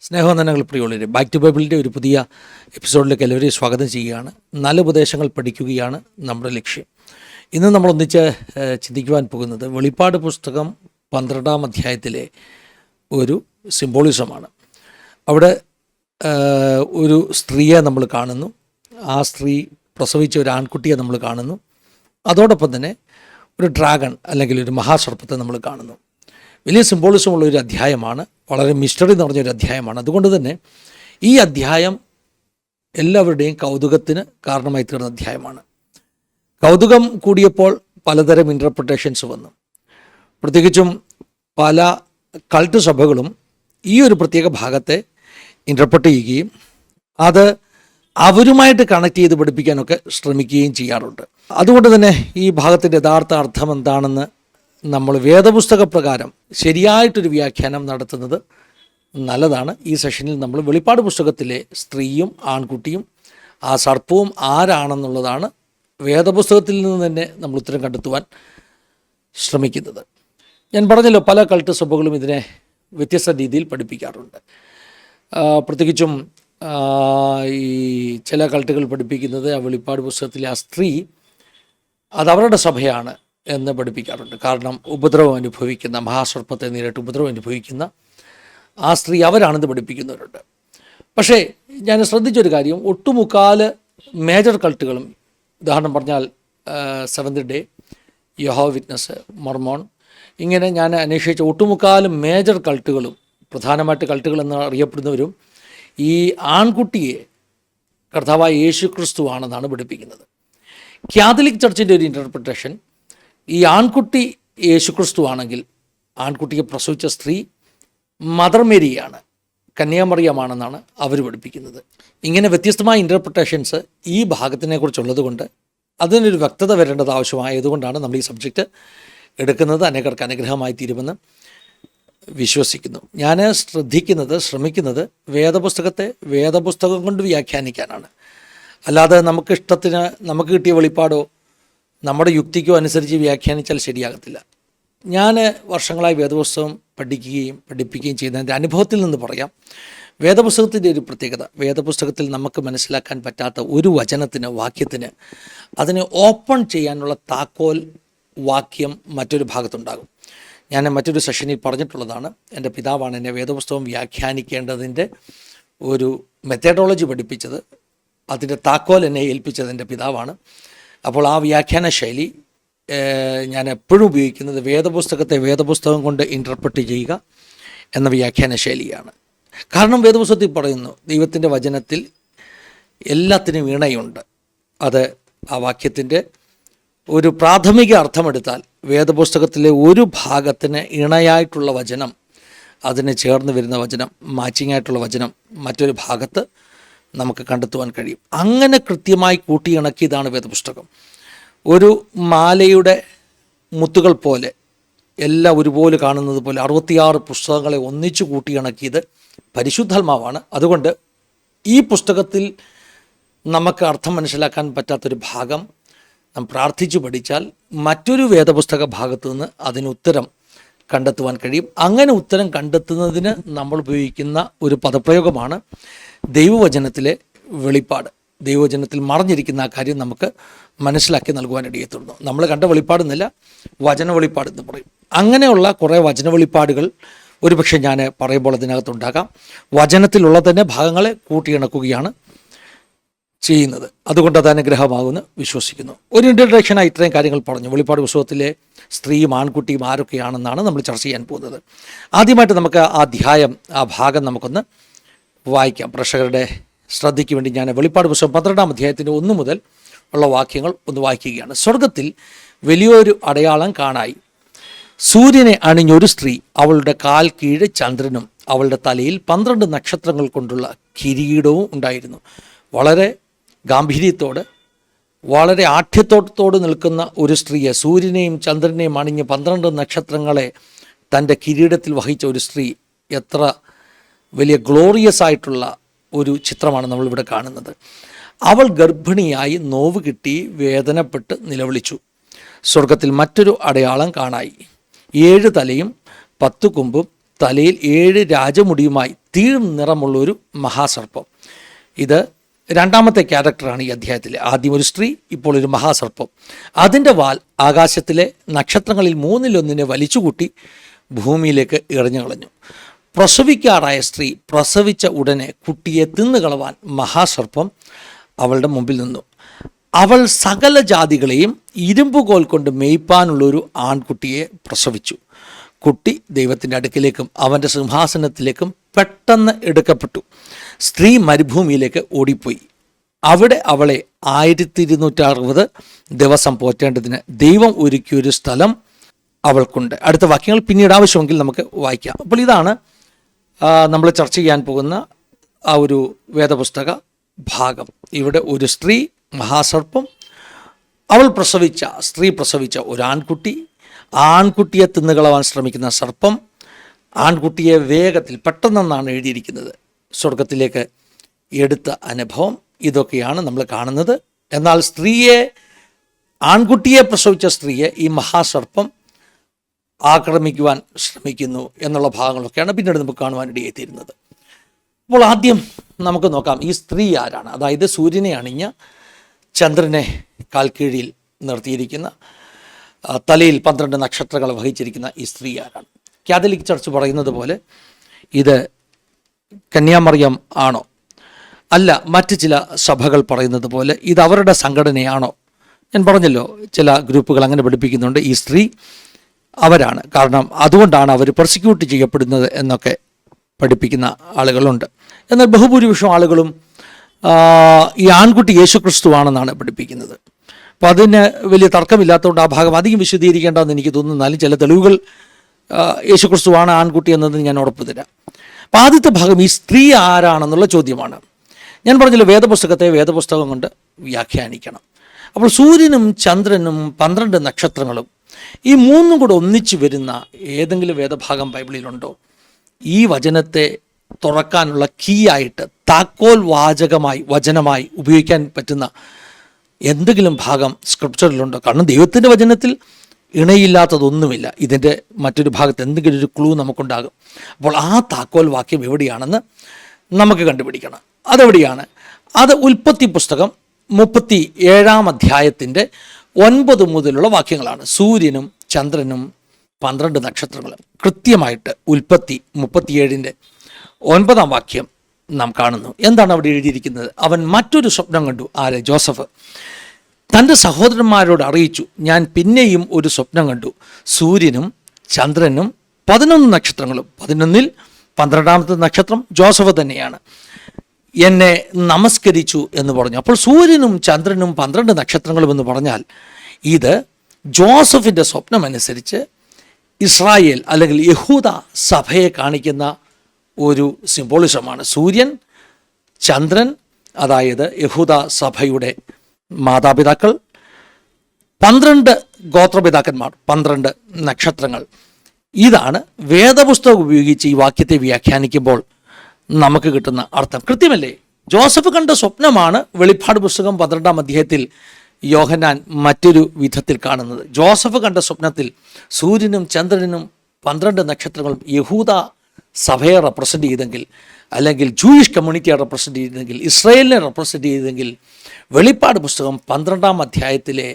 സ്നേഹവന്ദനങ്ങൾ പ്രിയുള്ളവർ back to ബൈബിളിന്റെ ഒരു പുതിയ എപ്പിസോഡിലേക്ക് എല്ലാവരെയും സ്വാഗതം ചെയ്യുകയാണ്. നല്ല ഉപദേശങ്ങൾ പഠിക്കുകയാണ് നമ്മുടെ ലക്ഷ്യം. ഇന്ന് നമ്മൾ ഒന്നിച്ച് ചിന്തിക്കുവാൻ പോകുന്നത് വെളിപ്പാട് പുസ്തകം പന്ത്രണ്ടാം അധ്യായത്തിലെ ഒരു സിംബോളിസമാണ്. അവിടെ ഒരു സ്ത്രീയെ നമ്മൾ കാണുന്നു. ആ സ്ത്രീ പ്രസവിച്ച ഒരു ആൺകുട്ടിയെ നമ്മൾ കാണുന്നു. അതോടൊപ്പം തന്നെ ഒരു ഡ്രാഗൺ അല്ലെങ്കിൽ ഒരു മഹാസർപ്പത്തെ നമ്മൾ കാണുന്നു. വലിയ സിംബോളിസം ഉള്ള ഒരു അധ്യായമാണ്. വളരെ മിസ്റ്ററി എന്ന് പറഞ്ഞൊരു അധ്യായമാണ്. അതുകൊണ്ട് തന്നെ ഈ അധ്യായം എല്ലാവരുടെയും കൗതുകത്തിന് കാരണമായി തീർന്ന അധ്യായമാണ്. കൗതുകം കൂടിയപ്പോൾ പലതരം ഇന്റർപ്രിട്ടേഷൻസ് വന്നു. പ്രത്യേകിച്ചും പല കൾട്ട് സഭകളും ഈ ഒരു പ്രത്യേക ഭാഗത്തെ ഇന്റർപ്രറ്റ് ചെയ്യുകയും അത് അവരുമായിട്ട് കണക്ട് ചെയ്ത് പഠിപ്പിക്കാനൊക്കെ ശ്രമിക്കുകയും ചെയ്യാറുണ്ട്. അതുകൊണ്ട് തന്നെ ഈ ഭാഗത്തിന്റെ യഥാർത്ഥ അർത്ഥം എന്താണെന്ന് നമ്മൾ വേദപുസ്തക പ്രകാരം ശരിയായിട്ടൊരു വ്യാഖ്യാനം നടത്തുന്നത് നല്ലതാണ്. ഈ സെഷനിൽ നമ്മൾ വെളിപ്പാട് പുസ്തകത്തിലെ സ്ത്രീയും ആൺകുട്ടിയും ആ സർപ്പവും ആരാണെന്നുള്ളതാണ് വേദപുസ്തകത്തിൽ നിന്ന് തന്നെ നമ്മൾ ഉത്തരം കണ്ടെത്തുവാൻ ശ്രമിക്കുന്നത്. ഞാൻ പറഞ്ഞല്ലോ പല കൾട്ട് സഭകളും ഇതിനെ വ്യത്യസ്ത രീതിയിൽ പഠിപ്പിക്കാറുണ്ട്. പ്രത്യേകിച്ചും ഈ ചില കൾട്ടുകൾ പഠിപ്പിക്കുന്നത് ആ വെളിപ്പാട് പുസ്തകത്തിലെ ആ സ്ത്രീ അത് അവരുടെ സഭയാണ്. എന്ന് പഠിപ്പിക്കാറുണ്ട്. കാരണം ഉപദ്രവം അനുഭവിക്കുന്ന മഹാസർപ്പത്തെ നേരിട്ട് ഉപദ്രവം അനുഭവിക്കുന്ന ആ സ്ത്രീ അവരാണെന്ന് പഠിപ്പിക്കുന്നവരുണ്ട്. പക്ഷേ ഞാൻ ശ്രദ്ധിച്ചൊരു കാര്യം ഒട്ടുമുക്കാൽ മേജർ കൾട്ടുകളും ഉദാഹരണം പറഞ്ഞാൽ seventh day Jehovah witness Mormon ഇങ്ങനെ ഞാൻ അന്വേഷിച്ച ഒട്ടുമുക്കാൽ മേജർ കൾട്ടുകളും പ്രധാനമായിട്ട് കൾട്ടുകൾ എന്ന് അറിയപ്പെടുന്നവരും ഈ ആൺകുട്ടിയെ കർത്താവായ യേശു ക്രിസ്തു ആണെന്നാണ് പഠിപ്പിക്കുന്നത്. കാത്തലിക് ചർച്ചിന്റെ ഒരു ഇന്റർപ്രിട്ടേഷൻ ഈ ആൺകുട്ടി യേശുക്രിസ്തു ആണെങ്കിൽ ആൺകുട്ടിയെ പ്രസവിച്ച സ്ത്രീ മദർ മേരിയാണ് കന്യാമറിയമാണെന്നാണ് അവർ പഠിപ്പിക്കുന്നത്. ഇങ്ങനെ വ്യത്യസ്തമായ ഇന്റർപ്രിട്ടേഷൻസ് ഈ ഭാഗത്തിനെ കുറിച്ചുള്ളത് കൊണ്ട് അതിനൊരു വ്യക്തത വരേണ്ടത് ആവശ്യമായതുകൊണ്ടാണ് നമ്മൾ ഈ സബ്ജക്റ്റ് എടുക്കുന്നത്. അനേകർക്ക് അനുഗ്രഹമായി തീരുമെന്ന് വിശ്വസിക്കുന്നു. ഞാൻ ശ്രദ്ധിക്കുന്നത് ശ്രമിക്കുന്നത് വേദപുസ്തകത്തെ വേദപുസ്തകം കൊണ്ട് വ്യാഖ്യാനിക്കാനാണ്. അല്ലാതെ നമുക്ക് ഇഷ്ടത്തിന് നമുക്ക് കിട്ടിയ വെളിപ്പാടോ നമ്മുടെ യുക്തിക്കോ അനുസരിച്ച് വ്യാഖ്യാനിച്ചാൽ ശരിയാകത്തില്ല. ഞാൻ വർഷങ്ങളായി വേദപുസ്തകം പഠിക്കുകയും പഠിപ്പിക്കുകയും ചെയ്യുന്ന എന്റെ അനുഭവത്തിൽ നിന്ന് പറയാം. വേദപുസ്തകത്തിന്റെ ഒരു പ്രത്യേകത വേദപുസ്തകത്തിൽ നമുക്ക് മനസ്സിലാക്കാൻ പറ്റാത്ത ഒരു വചനത്തിന് വാക്യത്തിന് അതിനെ ഓപ്പൺ ചെയ്യാനുള്ള താക്കോൽ വാക്യം മറ്റൊരു ഭാഗത്തുണ്ടാകും. ഞാൻ മറ്റൊരു സെഷനിൽ പറഞ്ഞിട്ടുള്ളതാണ് എന്റെ പിതാവാണ് എന്നെ വേദപുസ്തകം വ്യാഖ്യാനിക്കേണ്ടതിന്റെ ഒരു മെത്തേഡോളജി പഠിപ്പിച്ചത്. അതിന്റെ താക്കോൽ എന്നെ ഏൽപ്പിച്ചത് എന്റെ പിതാവാണ്. അപ്പോൾ ആ വ്യാഖ്യാന ശൈലി ഞാൻ എപ്പോഴും ഉപയോഗിക്കുന്നത് വേദപുസ്തകത്തെ വേദപുസ്തകം കൊണ്ട് ഇന്റർപ്രറ്റ് ചെയ്യുക എന്ന വ്യാഖ്യാന ശൈലിയാണ്. കാരണം വേദപുസ്തകത്തിൽ പറയുന്നു ദൈവത്തിന്റെ വചനത്തിൽ എല്ലാത്തിനും വീണയുണ്ട് അത് ആ വാക്യത്തിന്റെ ഒരു പ്രാഥമിക അർത്ഥമെടുത്താൽ വേദപുസ്തകത്തിലെ ഒരു ഭാഗത്തിന് ഇണയായിട്ടുള്ള വചനം അതിന് ചേർന്ന് വരുന്ന വചനം മാച്ചിങ് ആയിട്ടുള്ള വചനം മറ്റൊരു ഭാഗത്ത് നമുക്ക് കണ്ടെത്തുവാൻ കഴിയും. അങ്ങനെ കൃത്യമായി കൂട്ടിയിണക്കിയതാണ് വേദപുസ്തകം. ഒരു മാലയുടെ മുത്തുകൾ പോലെ എല്ലാം ഒരുപോലെ കാണുന്നത് പോലെ അറുപത്തിയാറ് പുസ്തകങ്ങളെ ഒന്നിച്ചു കൂട്ടിയിണക്കിയത് പരിശുദ്ധാത്മാവാണ്. അതുകൊണ്ട് ഈ പുസ്തകത്തിൽ നമുക്ക് അർത്ഥം മനസ്സിലാക്കാൻ പറ്റാത്തൊരു ഭാഗം നാം പ്രാർത്ഥിച്ചു പഠിച്ചാൽ മറ്റൊരു വേദപുസ്തക ഭാഗത്തു നിന്ന് അതിന് ഉത്തരം കണ്ടെത്തുവാൻ കഴിയും. അങ്ങനെ ഉത്തരം കണ്ടെത്തുന്നതിന് നമ്മൾ ഉപയോഗിക്കുന്ന ഒരു പദപ്രയോഗമാണ് ദൈവവചനത്തിലെ വെളിപ്പാട് ദൈവവചനത്തിൽ മറഞ്ഞിരിക്കുന്ന ആ കാര്യം നമുക്ക് മനസ്സിലാക്കി നൽകുവാൻ ഇടയത്തുള്ളൂ നമ്മൾ കണ്ട വെളിപ്പാടെന്നില്ല വചന വെളിപ്പാട് എന്ന് പറയും. അങ്ങനെയുള്ള കുറേ വചന വെളിപ്പാടുകൾ ഒരുപക്ഷെ ഞാൻ പറയുമ്പോൾ അതിനകത്തുണ്ടാകാം വചനത്തിലുള്ള തന്നെ ഭാഗങ്ങളെ കൂട്ടിയിണക്കുകയാണ് ചെയ്യുന്നത്. അതുകൊണ്ട് അത് അനുഗ്രഹമാകുമെന്ന് വിശ്വസിക്കുന്നു. ഒരു ഇൻട്രഡക്ഷനായി ഇത്രയും കാര്യങ്ങൾ പറഞ്ഞു. വെളിപ്പാട് പുസ്തകത്തിലെ സ്ത്രീയും ആൺകുട്ടിയും ആരൊക്കെയാണെന്നാണ് നമ്മൾ ചർച്ച ചെയ്യാൻ പോകുന്നത്. ആദ്യമായിട്ട് നമുക്ക് ആ അധ്യായം ആ ഭാഗം നമുക്കൊന്ന് വായിക്കാം. പ്രേക്ഷകരുടെ ശ്രദ്ധയ്ക്ക് വേണ്ടി ഞാൻ വെളിപ്പാട് പുസ്തകം പന്ത്രണ്ടാം അധ്യായത്തിന്റെ ഒന്ന് മുതൽ ഉള്ള വാക്യങ്ങൾ ഒന്ന് വായിക്കുകയാണ്. സ്വർഗത്തിൽ വലിയൊരു അടയാളം കാണായി. സൂര്യനെ അണിഞ്ഞൊരു സ്ത്രീ അവളുടെ കാൽ കീഴ് ചന്ദ്രനും അവളുടെ തലയിൽ പന്ത്രണ്ട് നക്ഷത്രങ്ങൾ കൊണ്ടുള്ള കിരീടവും ഉണ്ടായിരുന്നു. വളരെ ഗാംഭീര്യത്തോട് വളരെ ആഠ്യത്തോട്ടത്തോട് നിൽക്കുന്ന ഒരു സ്ത്രീയെ സൂര്യനെയും ചന്ദ്രനെയും അണിഞ്ഞ് പന്ത്രണ്ട് നക്ഷത്രങ്ങളെ തന്റെ കിരീടത്തിൽ വഹിച്ച ഒരു സ്ത്രീ എത്ര വലിയ ഗ്ലോറിയസ് ആയിട്ടുള്ള ഒരു ചിത്രമാണ് നമ്മളിവിടെ കാണുന്നത്. അവൾ ഗർഭിണിയായി നോവ് കിട്ടി വേദനപ്പെട്ട് നിലവിളിച്ചു. സ്വർഗത്തിൽ മറ്റൊരു അടയാളം കാണായി. ഏഴ് തലയും പത്ത് കൊമ്പും തലയിൽ ഏഴ് രാജമുടിയുമായി തീർ നിറമുള്ള ഒരു മഹാസർപ്പം. ഇത് രണ്ടാമത്തെ ക്യാരക്ടറാണ് ഈ അധ്യായത്തിൽ ആദ്യം ഒരു സ്ത്രീ ഇപ്പോൾ ഒരു മഹാസർപ്പം. അതിന്റെ വാൽ ആകാശത്തിലെ നക്ഷത്രങ്ങളിൽ മൂന്നിലൊന്നിനെ വലിച്ചുകൂട്ടി ഭൂമിയിലേക്ക് എറിഞ്ഞു കളഞ്ഞു പ്രസവിക്കാറായ സ്ത്രീ പ്രസവിച്ച ഉടനെ കുട്ടിയെ തിന്നുകളവാൻ മഹാസർപ്പം അവളുടെ മുമ്പിൽ നിന്നു. അവൾ സകല ജാതികളെയും ഇരുമ്പുകോൽ കൊണ്ട് മേയ്പ്പാനുള്ളൊരു ആൺകുട്ടിയെ പ്രസവിച്ചു. കുട്ടി ദൈവത്തിന്റെ അടുക്കിലേക്കും അവന്റെ സിംഹാസനത്തിലേക്കും പെട്ടെന്ന് എടുക്കപ്പെട്ടു. സ്ത്രീ മരുഭൂമിയിലേക്ക് ഓടിപ്പോയി. അവിടെ അവളെ ആയിരത്തി ഇരുന്നൂറ്റി അറുപത് ദിവസം പോറ്റേണ്ടതിന് ദൈവം ഒരുക്കിയൊരു സ്ഥലം അവൾക്കുണ്ട്. അടുത്ത വാക്യങ്ങൾ പിന്നീട് ആവശ്യമെങ്കിൽ നമുക്ക് വായിക്കാം. അപ്പോൾ ഇതാണ് നമ്മൾ ചർച്ച ചെയ്യാൻ പോകുന്ന ആ ഒരു വേദപുസ്തക ഭാഗം. ഇവിടെ ഒരു സ്ത്രീ മഹാസർപ്പം അവൾ പ്രസവിച്ച സ്ത്രീ പ്രസവിച്ച ഒരു ആൺകുട്ടി. ആൺകുട്ടിയെ തിന്നുകളവാൻ ശ്രമിക്കുന്ന സർപ്പം ആൺകുട്ടിയെ വേഗത്തിൽ പെട്ടെന്നെന്നാണ് എഴുതിയിരിക്കുന്നത്. സ്വർഗത്തിലേക്ക് എടുത്ത അനുഭവം ഇതൊക്കെയാണ് നമ്മൾ കാണുന്നത്. എന്നാൽ സ്ത്രീയെ ആൺകുട്ടിയെ പ്രസവിച്ച സ്ത്രീയെ ഈ മഹാസർപ്പം ആക്രമിക്കുവാൻ ശ്രമിക്കുന്നു എന്നുള്ള ഭാഗങ്ങളൊക്കെയാണ് പിന്നീട് നമുക്ക് കാണുവാൻ തീരുന്നത് അപ്പോൾ ആദ്യം നമുക്ക് നോക്കാം ഈ സ്ത്രീ ആരാണ്? അതായത് സൂര്യനെ അണിഞ്ഞ ചന്ദ്രനെ കാൽക്കീഴിൽ നിർത്തിയിരിക്കുന്ന തലയിൽ പന്ത്രണ്ട് നക്ഷത്രങ്ങൾ വഹിച്ചിരിക്കുന്ന ഈ സ്ത്രീ ആരാണ്? കാതലിക് ചർച്ച് പറയുന്നത് പോലെ ഇത് കന്യാമറിയം ആണോ? അല്ല മറ്റ് ചില സഭകൾ പറയുന്നത് പോലെ ഇത് അവരുടെ സംഘടനയാണോ? ഞാൻ പറഞ്ഞല്ലോ ചില ഗ്രൂപ്പുകൾ അങ്ങനെ പഠിപ്പിക്കുന്നുണ്ട് ഈ സ്ത്രീ അവരാണ്. കാരണം അതുകൊണ്ടാണ് അവർ പ്രോസിക്യൂട്ട് ചെയ്യപ്പെടുന്നത് എന്നൊക്കെ പഠിപ്പിക്കുന്ന ആളുകളുണ്ട്. എന്നാൽ ബഹുഭൂരിപക്ഷം ആളുകളും ഈ ആൺകുട്ടി യേശു ക്രിസ്തുവാണെന്നാണ് പഠിപ്പിക്കുന്നത്. അപ്പോൾ അതിന് വലിയ തർക്കമില്ലാത്തതുകൊണ്ട് ആ ഭാഗം അധികം വിശദീകരിക്കേണ്ടതെന്ന് എനിക്ക് തോന്നുന്നാലും ചില തെളിവുകൾ യേശു യേശുക്രിസ്തുവാണ് ആൺകുട്ടി എന്നതിന് ഞാൻ ഉറപ്പ് തരാം. അപ്പോൾ ആദ്യത്തെ ഭാഗം ഈ സ്ത്രീ ആരാണെന്നുള്ള ചോദ്യമാണ്. ഞാൻ പറഞ്ഞില്ല വേദപുസ്തകത്തെ വേദപുസ്തകം കൊണ്ട് വ്യാഖ്യാനിക്കണം. അപ്പോൾ സൂര്യനും ചന്ദ്രനും പന്ത്രണ്ട് നക്ഷത്രങ്ങളും ഈ മൂന്നും കൂടെ ഒന്നിച്ചു വരുന്ന ഏതെങ്കിലും വേദഭാഗം ബൈബിളിലുണ്ടോ? ഈ വചനത്തെ തുറക്കാനുള്ള കീ ആയിട്ട് താക്കോൽ വാചകമായി വചനമായി ഉപയോഗിക്കാൻ പറ്റുന്ന എന്തെങ്കിലും ഭാഗം സ്ക്രിപ്ചറിലുണ്ടോ കാരണം ദൈവത്തിന്റെ വചനത്തിൽ ഇണയില്ലാത്തതൊന്നുമില്ല. ഇതിന്റെ മറ്റൊരു ഭാഗത്ത് എന്തെങ്കിലും ഒരു ക്ലൂ നമുക്കുണ്ടാകും. അപ്പോൾ ആ താക്കോൽ വാക്യം എവിടെയാണെന്ന് നമുക്ക് കണ്ടുപിടിക്കണം. അതെവിടെയാണ്? അത് ഉൽപ്പത്തി പുസ്തകം മുപ്പത്തി ഏഴാം അധ്യായത്തിന്റെ ഒൻപത് മുതലുള്ള വാക്യങ്ങളാണ്. സൂര്യനും ചന്ദ്രനും പന്ത്രണ്ട് നക്ഷത്രങ്ങളും. കൃത്യമായിട്ട് ഉൽപ്പത്തി മുപ്പത്തിയേഴിന്റെ ഒൻപതാം വാക്യം നാം കാണുന്നു. എന്താണ് അവിടെ എഴുതിയിരിക്കുന്നത്? അവൻ മറ്റൊരു സ്വപ്നം കണ്ടു. ആരെ? ജോസഫ്. തന്റെ സഹോദരന്മാരോട് അറിയിച്ചു. ഞാൻ പിന്നെയും ഒരു സ്വപ്നം കണ്ടു. സൂര്യനും ചന്ദ്രനും പതിനൊന്ന് നക്ഷത്രങ്ങളും. പതിനൊന്നിൽ പന്ത്രണ്ടാമത്തെ നക്ഷത്രം ജോസഫ് തന്നെയാണ്. എന്നെ നമസ്കരിച്ചു എന്ന് പറഞ്ഞു. അപ്പോൾ സൂര്യനും ചന്ദ്രനും പന്ത്രണ്ട് നക്ഷത്രങ്ങളും എന്ന് പറഞ്ഞാൽ ഇത് ജോസഫിന്റെ സ്വപ്നം അനുസരിച്ച് ഇസ്രായേൽ അല്ലെങ്കിൽ യഹൂദ സഭയെ കാണിക്കുന്ന ഒരു സിംബോളിസമാണ്. സൂര്യൻ ചന്ദ്രൻ അതായത് യഹൂദ സഭയുടെ മാതാപിതാക്കൾ പന്ത്രണ്ട് ഗോത്രപിതാക്കന്മാർ പന്ത്രണ്ട് നക്ഷത്രങ്ങൾ. ഇതാണ് വേദപുസ്തകം ഉപയോഗിച്ച് ഈ വാക്യത്തെ വ്യാഖ്യാനിക്കുമ്പോൾ നമുക്ക് കിട്ടുന്ന അർത്ഥം. കൃത്യമല്ലേ? ജോസഫ് കണ്ട സ്വപ്നമാണ് വെളിപ്പാട് പുസ്തകം പന്ത്രണ്ടാം അധ്യായത്തിൽ യോഹനാൻ മറ്റൊരു വിധത്തിൽ കാണുന്നത്. ജോസഫ് കണ്ട സ്വപ്നത്തിൽ സൂര്യനും ചന്ദ്രനും പന്ത്രണ്ട് നക്ഷത്രങ്ങളും യഹൂദ സഭയെ റെപ്രസെന്റ് ചെയ്തെങ്കിൽ അല്ലെങ്കിൽ ജൂയിഷ് കമ്മ്യൂണിറ്റിയെ റെപ്രസെന്റ് ചെയ്തെങ്കിൽ ഇസ്രയേലിനെ റെപ്രസെന്റ് ചെയ്തെങ്കിൽ വെളിപ്പാട് പുസ്തകം പന്ത്രണ്ടാം അധ്യായത്തിലെ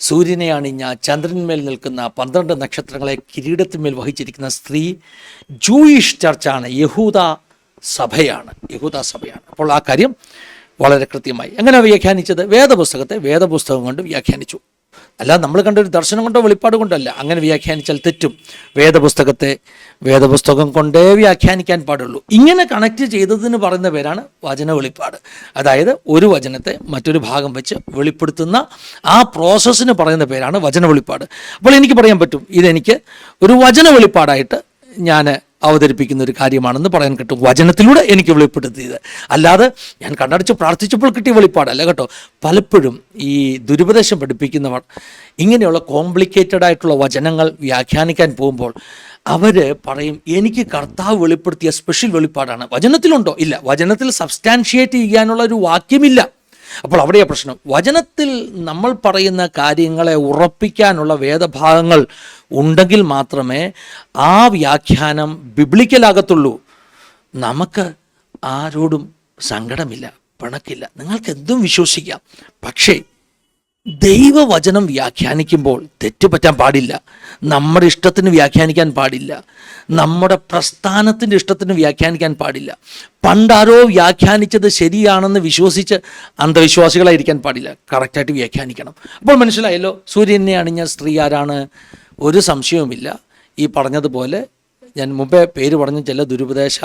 സൂര്യനെ അണിഞ്ഞ ചന്ദ്രന്മേൽ നിൽക്കുന്ന പന്ത്രണ്ട് നക്ഷത്രങ്ങളെ കിരീടത്തിന്മേൽ വഹിച്ചിരിക്കുന്ന സ്ത്രീ ജൂയിഷ് ചർച്ചാണ് യഹൂദ സഭയാണ് യഹൂദ സഭയാണ്. അപ്പോൾ ആ കാര്യം വളരെ കൃത്യമായി. എങ്ങനെ വ്യാഖ്യാനിച്ചത്? വേദപുസ്തകത്തെ വേദപുസ്തകം കൊണ്ട് വ്യാഖ്യാനിച്ചു. അല്ല നമ്മൾ കണ്ട ഒരു ദർശനം കൊണ്ടോ വെളിപ്പാട് കൊണ്ടല്ല അങ്ങനെ വ്യാഖ്യാനിച്ചാൽ തെറ്റും. വേദപുസ്തകത്തെ വേദപുസ്തകം കൊണ്ടേ വ്യാഖ്യാനിക്കാൻ പാടുള്ളൂ. ഇങ്ങനെ കണക്ട് ചെയ്തതിന് പറയുന്ന പേരാണ് വചന വെളിപ്പാട്. അതായത് ഒരു വചനത്തെ മറ്റൊരു ഭാഗം വെച്ച് വെളിപ്പെടുത്തുന്ന ആ പ്രോസസ്സിന് പറയുന്ന പേരാണ് വചന വെളിപ്പാട്. അപ്പോൾ എനിക്ക് പറയാൻ പറ്റും ഇതെനിക്ക് ഒരു വചന വെളിപ്പാടായിട്ട് ഞാൻ അവതരിപ്പിക്കുന്ന ഒരു കാര്യമാണെന്ന് പറയാൻ കിട്ടും. വചനത്തിലൂടെ എനിക്ക് വെളിപ്പെടുത്തിയത്. അല്ലാതെ ഞാൻ കണ്ണടച്ച് പ്രാർത്ഥിച്ചപ്പോൾ കിട്ടിയ വെളിപ്പാടല്ല കേട്ടോ. പലപ്പോഴും ഈ ദുരുപദേശം പഠിപ്പിക്കുന്നവർ ഇങ്ങനെയുള്ള കോംപ്ലിക്കേറ്റഡ് ആയിട്ടുള്ള വചനങ്ങൾ വ്യാഖ്യാനിക്കാൻ പോകുമ്പോൾ അവർ പറയും എനിക്ക് കർത്താവ് വെളിപ്പെടുത്തിയ സ്പെഷ്യൽ വെളിപ്പാടാണ്. വചനത്തിലുണ്ടോ? ഇല്ല. വചനത്തിൽ സബ്സ്റ്റാൻഷിയേറ്റ് ചെയ്യാനുള്ള ഒരു വാക്യമില്ല. അപ്പോൾ അവിടെയാ പ്രശ്നം. വചനത്തിൽ നമ്മൾ പറയുന്ന കാര്യങ്ങളെ ഉറപ്പിക്കാനുള്ള വേദഭാഗങ്ങൾ ഉണ്ടെങ്കിൽ മാത്രമേ ആ വ്യാഖ്യാനം ബിബ്ലിക്കലാകത്തുള്ളൂ നമുക്ക് ആരോടും സങ്കടമില്ല പിണക്കില്ല. നിങ്ങൾക്ക് എന്തും വിശ്വസിക്കാം. പക്ഷേ ദൈവവചനം വ്യാഖ്യാനിക്കുമ്പോൾ തെറ്റുപറ്റാൻ പാടില്ല. നമ്മുടെ ഇഷ്ടത്തിന് വ്യാഖ്യാനിക്കാൻ പാടില്ല. നമ്മുടെ പ്രസ്ഥാനത്തിന്റെ ഇഷ്ടത്തിന് വ്യാഖ്യാനിക്കാൻ പാടില്ല. പണ്ടാരോ വ്യാഖ്യാനിച്ചത് ശരിയാണെന്ന് വിശ്വസിച്ച് അന്ധവിശ്വാസികളായിരിക്കാൻ പാടില്ല. കറക്റ്റായിട്ട് വ്യാഖ്യാനിക്കണം. അപ്പോൾ മനസ്സിലായല്ലോ സൂര്യനെ അണിഞ്ഞ സ്ത്രീ ആരാണ്? ഒരു സംശയവുമില്ല. ഈ പറഞ്ഞതുപോലെ ഞാൻ മുമ്പേ പേര് പറഞ്ഞ ചില ദുരുപദേശ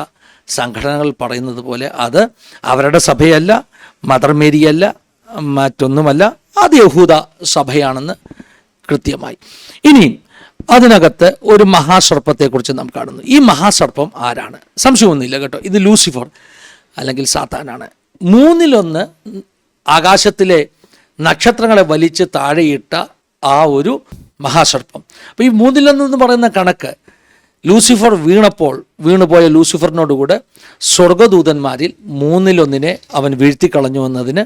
സംഘടനകൾ പറയുന്നത് പോലെ അത് അവരുടെ സഭയല്ല മദർ മേരിയല്ല മറ്റൊന്നുമല്ല അത് യഹൂദ സഭയാണെന്ന് കൃത്യമായി. ഇനിയും അതിനകത്ത് ഒരു മഹാസർപ്പത്തെക്കുറിച്ച് നാം കാണുന്നു. ഈ മഹാസർപ്പം ആരാണ്? സംശയമൊന്നുമില്ല കേട്ടോ. ഇത് ലൂസിഫർ അല്ലെങ്കിൽ സാത്താനാണ്. മൂന്നിലൊന്ന് ആകാശത്തിലെ നക്ഷത്രങ്ങളെ വലിച്ച് താഴെയിട്ട ആ ഒരു മഹാസർപ്പം. അപ്പോൾ ഈ മൂന്നിലൊന്നെന്ന് പറയുന്ന കണക്ക് ലൂസിഫർ വീണപ്പോൾ വീണുപോയ ലൂസിഫറിനോടുകൂടെ സ്വർഗദൂതന്മാരിൽ മൂന്നിലൊന്നിനെ അവൻ വീഴ്ത്തിക്കളഞ്ഞു എന്നതിന്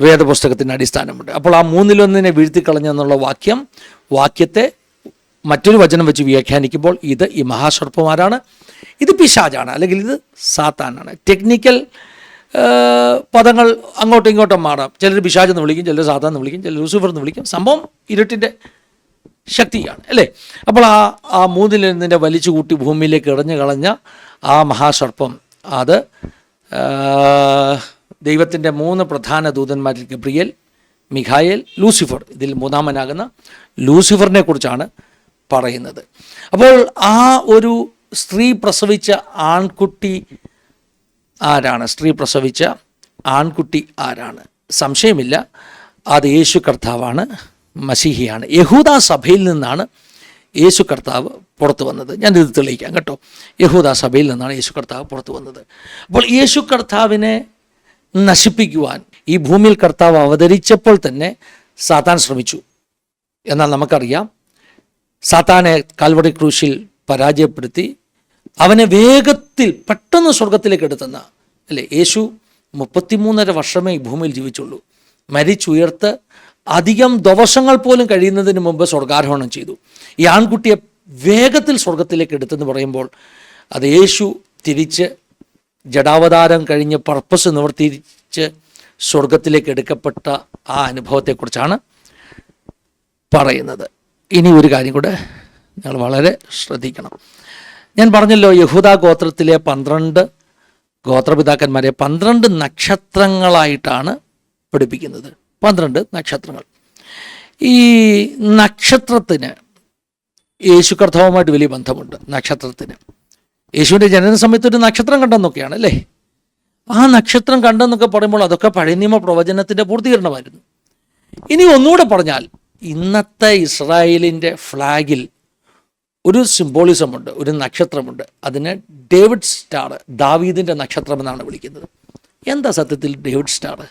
വേദപുസ്തകത്തിന് അടിസ്ഥാനമുണ്ട്. അപ്പോൾ ആ മൂന്നിലൊന്നിനെ വീഴ്ത്തിക്കളഞ്ഞെന്നുള്ള വാക്യം വാക്യത്തെ മറ്റൊരു വചനം വെച്ച് വ്യാഖ്യാനിക്കുമ്പോൾ ഇത് ഈ മഹാസർപ്പമാരാണ് ഇത് പിശാജാണ് അല്ലെങ്കിൽ ഇത് സാത്താനാണ്. ടെക്നിക്കൽ പദങ്ങൾ അങ്ങോട്ടും ഇങ്ങോട്ടും മാറാം. ചിലർ പിശാജ് എന്ന് വിളിക്കും ചിലർ സാത്താൻ എന്ന് വിളിക്കും ചിലർ ലൂസിഫർ എന്ന് വിളിക്കും. സംഭവം ഇരുട്ടിന്റെ ശക്തിയാണ് അല്ലേ? അപ്പോൾ ആ ആ മൂന്നിൽ നിന്നിന്റെ വലിച്ചു കൂട്ടി ഭൂമിയിലേക്ക് എറിഞ്ഞു കളഞ്ഞ ആ മഹാസർപ്പം അത് ദൈവത്തിന്റെ മൂന്ന് പ്രധാന ദൂതന്മാരിൽ ഗബ്രിയൽ മിഖായേൽ ലൂസിഫർ. ഇതിൽ മൂന്നാമനാകുന്ന ലൂസിഫറിനെ കുറിച്ചാണ് പറയുന്നത്. അപ്പോൾ ആ ഒരു സ്ത്രീ പ്രസവിച്ച ആൺകുട്ടി ആരാണ്? സ്ത്രീ പ്രസവിച്ച ആൺകുട്ടി ആരാണ്? സംശയമില്ല. അത് യേശു കർത്താവാണ് മസിഹിയാണ്. യഹൂദ സഭയിൽ നിന്നാണ് യേശു കർത്താവ് പുറത്തു വന്നത്. ഞാനിത് തെളിയിക്കാം കേട്ടോ. യഹൂദ സഭയിൽ നിന്നാണ് യേശു കർത്താവ് പുറത്തു വന്നത്. അപ്പോൾ യേശു കർത്താവിനെ നശിപ്പിക്കുവാൻ ഈ ഭൂമിയിൽ കർത്താവ് അവതരിച്ചപ്പോൾ തന്നെ സാത്താൻ ശ്രമിച്ചു. എന്നാൽ നമുക്കറിയാം സാത്താനെ കാൽവടി ക്രൂശിൽ പരാജയപ്പെടുത്തി അവനെ വേഗത്തിൽ പെട്ടെന്ന് സ്വർഗത്തിലേക്ക് എടുത്തുന്ന അല്ലേ? യേശു മുപ്പത്തിമൂന്നര വർഷമേ ഈ ഭൂമിയിൽ ജീവിച്ചുള്ളൂ. മരിച്ചുയർത്ത് അധികം ദിവസങ്ങൾ പോലും കഴിയുന്നതിന് മുമ്പ് സ്വർഗാരോഹണം ചെയ്തു. ഈ ആൺകുട്ടിയെ വേഗത്തിൽ സ്വർഗത്തിലേക്ക് എടുത്തെന്ന് പറയുമ്പോൾ അത് യേശു തിരിച്ച് ജഡാവതാരം കഴിഞ്ഞ് പർപ്പസ് നിവർത്തിച്ച് സ്വർഗത്തിലേക്ക് എടുക്കപ്പെട്ട ആ അനുഭവത്തെക്കുറിച്ചാണ് പറയുന്നത്. ഇനി ഒരു കാര്യം കൂടെ നിങ്ങൾ വളരെ ശ്രദ്ധിക്കണം. ഞാൻ പറഞ്ഞല്ലോ യഹൂദ ഗോത്രത്തിലെ പന്ത്രണ്ട് ഗോത്രപിതാക്കന്മാരെ പന്ത്രണ്ട് നക്ഷത്രങ്ങളായിട്ടാണ് പഠിപ്പിക്കുന്നത്. പന്ത്രണ്ട് നക്ഷത്രങ്ങൾ. ഈ നക്ഷത്രത്തിന് യേശു വലിയ ബന്ധമുണ്ട്. നക്ഷത്രത്തിന്. യേശുവിന്റെ ജനന സമയത്ത് ഒരു നക്ഷത്രം കണ്ടെന്നൊക്കെയാണ് അല്ലേ? ആ നക്ഷത്രം കണ്ടെന്നൊക്കെ പറയുമ്പോൾ അതൊക്കെ പഴയ നിയമ പ്രവചനത്തിന്റെ പൂർത്തീകരണമായിരുന്നു. ഇനി ഒന്നുകൂടെ പറഞ്ഞാൽ ഇന്നത്തെ ഇസ്രായേലിന്റെ ഫ്ലാഗിൽ ഒരു സിംബോളിസമുണ്ട് ഒരു നക്ഷത്രമുണ്ട്. അതിനെ ഡേവിഡ് സ്റ്റാർ ദാവീദിന്റെ നക്ഷത്രം എന്നാണ് വിളിക്കുന്നത്. എന്താ സത്യത്തിൽ ഡേവിഡ് സ്റ്റാർ?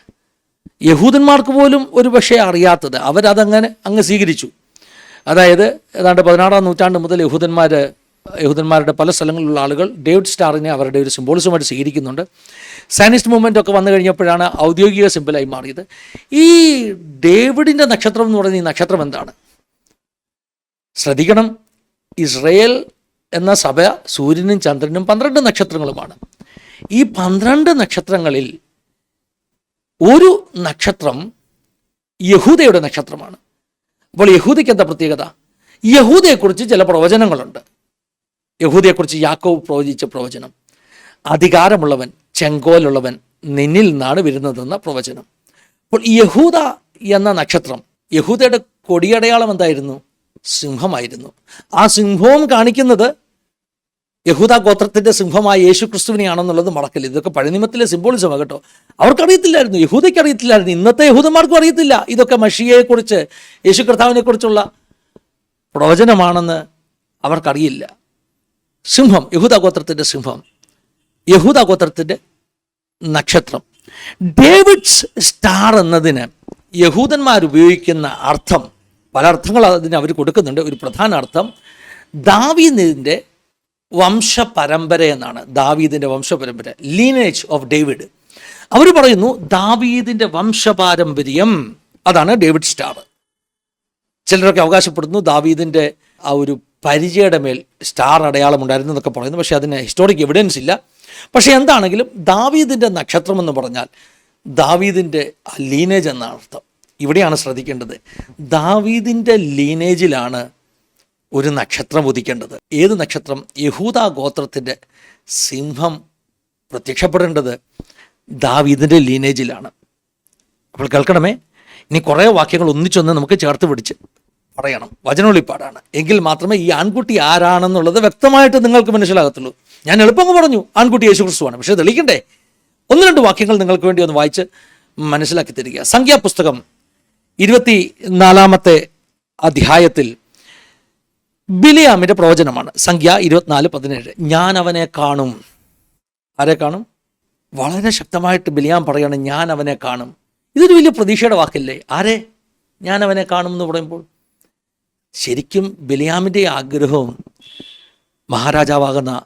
യഹൂദന്മാർക്ക് പോലും ഒരു പക്ഷേ അറിയാത്തത് അവരതങ്ങനെ അങ്ങ് സ്വീകരിച്ചു. അതായത് ഏതാണ്ട് പതിനാറാം നൂറ്റാണ്ട് മുതൽ യഹൂദന്മാർ യഹൂദന്മാരുടെ പല സ്ഥലങ്ങളിലുള്ള ആളുകൾ ഡേവിഡ് സ്റ്റാറിനെ അവരുടെ ഒരു സിംബോളിസമായിട്ട് സ്വീകരിക്കുന്നുണ്ട്. സയനിസ്റ്റ് മൂവ്മെന്റ് ഒക്കെ വന്നു കഴിഞ്ഞപ്പോഴാണ് ഔദ്യോഗിക സിമ്പിളായി മാറിയത്. ഈ ഡേവിഡിന്റെ നക്ഷത്രം എന്ന് പറയുന്ന ഈ നക്ഷത്രം എന്താണ്? ശ്രദ്ധിക്കണം. ഇസ്രയേൽ എന്ന സഭ സൂര്യനും ചന്ദ്രനും പന്ത്രണ്ട് നക്ഷത്രങ്ങളുമാണ്. ഈ പന്ത്രണ്ട് നക്ഷത്രങ്ങളിൽ ഒരു നക്ഷത്രം യഹൂദയുടെ നക്ഷത്രമാണ്. അപ്പോൾ യഹൂദയ്ക്ക് എന്താ പ്രത്യേകത? യഹൂദയെക്കുറിച്ച് ചില പ്രവചനങ്ങളുണ്ട്. യഹൂദയെക്കുറിച്ച് യാക്കോവ് പ്രവചിച്ച പ്രവചനം. അധികാരമുള്ളവൻ ചെങ്കോലുള്ളവൻ നിന്നിൽ നിന്നാണ് വരുന്നതെന്ന പ്രവചനം. അപ്പോൾ യഹൂദ എന്ന നക്ഷത്രം യഹൂദയുടെ കൊടിയടയാളം എന്തായിരുന്നു? സിംഹമായിരുന്നു. ആ സിംഹവും കാണിക്കുന്നത് യഹൂദ ഗോത്രത്തിന്റെ സിംഹമായ യേശു ക്രിസ്തുവിനെയാണെന്നുള്ളത് മറക്കല്ല? ഇതൊക്കെ പഴനിമത്തിലെ സിംബോളിസമാണ് കേട്ടോ. അവർക്കറിയത്തില്ലായിരുന്നു യഹൂദയ്ക്ക് അറിയത്തില്ലായിരുന്നു ഇന്നത്തെ യഹൂദന്മാർക്കും അറിയത്തില്ല. ഇതൊക്കെ മഷിയെക്കുറിച്ച് യേശു കർത്താവിനെക്കുറിച്ചുള്ള പ്രവചനമാണെന്ന് അവർക്കറിയില്ല. സിംഹം യഹൂദ ഗോത്രത്തിന്റെ സിംഹം യഹൂദ ഗോത്രത്തിന്റെ നക്ഷത്രം. ഡേവിഡ്സ് സ്റ്റാർ എന്നതിന് യഹൂദന്മാർ ഉപയോഗിക്കുന്ന അർത്ഥം പല അർത്ഥങ്ങൾ അതിന് അവർ കൊടുക്കുന്നുണ്ട്. ഒരു പ്രധാന അർത്ഥം ദാവീദിന്റെ വംശപരമ്പര എന്നാണ്. ദാവീദിന്റെ വംശപരമ്പര ലീനേജ് ഓഫ് ഡേവിഡ് അവർ പറയുന്നു ദാവീദിന്റെ വംശപാരമ്പര്യം അതാണ് ഡേവിഡ് സ്റ്റാർ. ചിലരൊക്കെ അവകാശപ്പെടുന്നു ദാവീദിന്റെ ആ ഒരു പരിചയയുടെ മേൽ സ്റ്റാർ അടയാളം ഉണ്ടായിരുന്നു എന്നൊക്കെ പറയുന്നു. പക്ഷേ അതിന് ഹിസ്റ്റോറിക് എവിഡൻസ് ഇല്ല. പക്ഷേ എന്താണെങ്കിലും ദാവീദിന്റെ നക്ഷത്രം എന്ന് പറഞ്ഞാൽ ദാവീദിന്റെ ലീനേജ് എന്നാണ് അർത്ഥം. ഇവിടെയാണ് ശ്രദ്ധിക്കേണ്ടത്. ദാവീദിന്റെ ലീനേജിലാണ് ഒരു നക്ഷത്രം ഉദിക്കേണ്ടത്. ഏത് നക്ഷത്രം? യഹൂദ ഗോത്രത്തിന്റെ സിംഹം പ്രത്യക്ഷപ്പെടേണ്ടത് ദാവീദിന്റെ ലീനേജിലാണ് അപ്പോൾ കേൾക്കണമേ? ഇനി കുറേ വാക്യങ്ങൾ ഒന്നിച്ചൊന്ന് നമുക്ക് ചേർത്ത് പിടിച്ച് പറയണം. വചനൊളിപ്പാടാണ് എങ്കിൽ മാത്രമേ ഈ ആൺകുട്ടി ആരാണെന്നുള്ളത് വ്യക്തമായിട്ട് നിങ്ങൾക്ക് മനസ്സിലാകത്തുള്ളൂ. ഞാൻ എളുപ്പം പറഞ്ഞു ആൺകുട്ടി യേശു ക്രിസ്തുവാണ് പക്ഷേ തെളിയിക്കണ്ടേ? ഒന്ന് രണ്ട് വാക്യങ്ങൾ നിങ്ങൾക്ക് വേണ്ടി ഒന്ന് വായിച്ച് മനസ്സിലാക്കി തരിക. സംഖ്യാപുസ്തകം ഇരുപത്തി നാലാമത്തെ അധ്യായത്തിൽ ബിലിയാമിന്റെ പ്രവചനമാണ്. സംഖ്യ ഇരുപത്തിനാല് പതിനേഴ്. ഞാൻ അവനെ കാണും. ആരെ കാണും? വളരെ ശക്തമായിട്ട് ബിലിയാം പറയാണ് ഞാൻ അവനെ കാണും. ഇതൊരു വലിയ പ്രതീക്ഷയുടെ വാക്കല്ലേ? ആരെ? ഞാൻ അവനെ കാണും എന്ന് പറയുമ്പോൾ ശരിക്കും ബിലിയാമിന്റെ ആഗ്രഹവും മഹാരാജാവാകുന്ന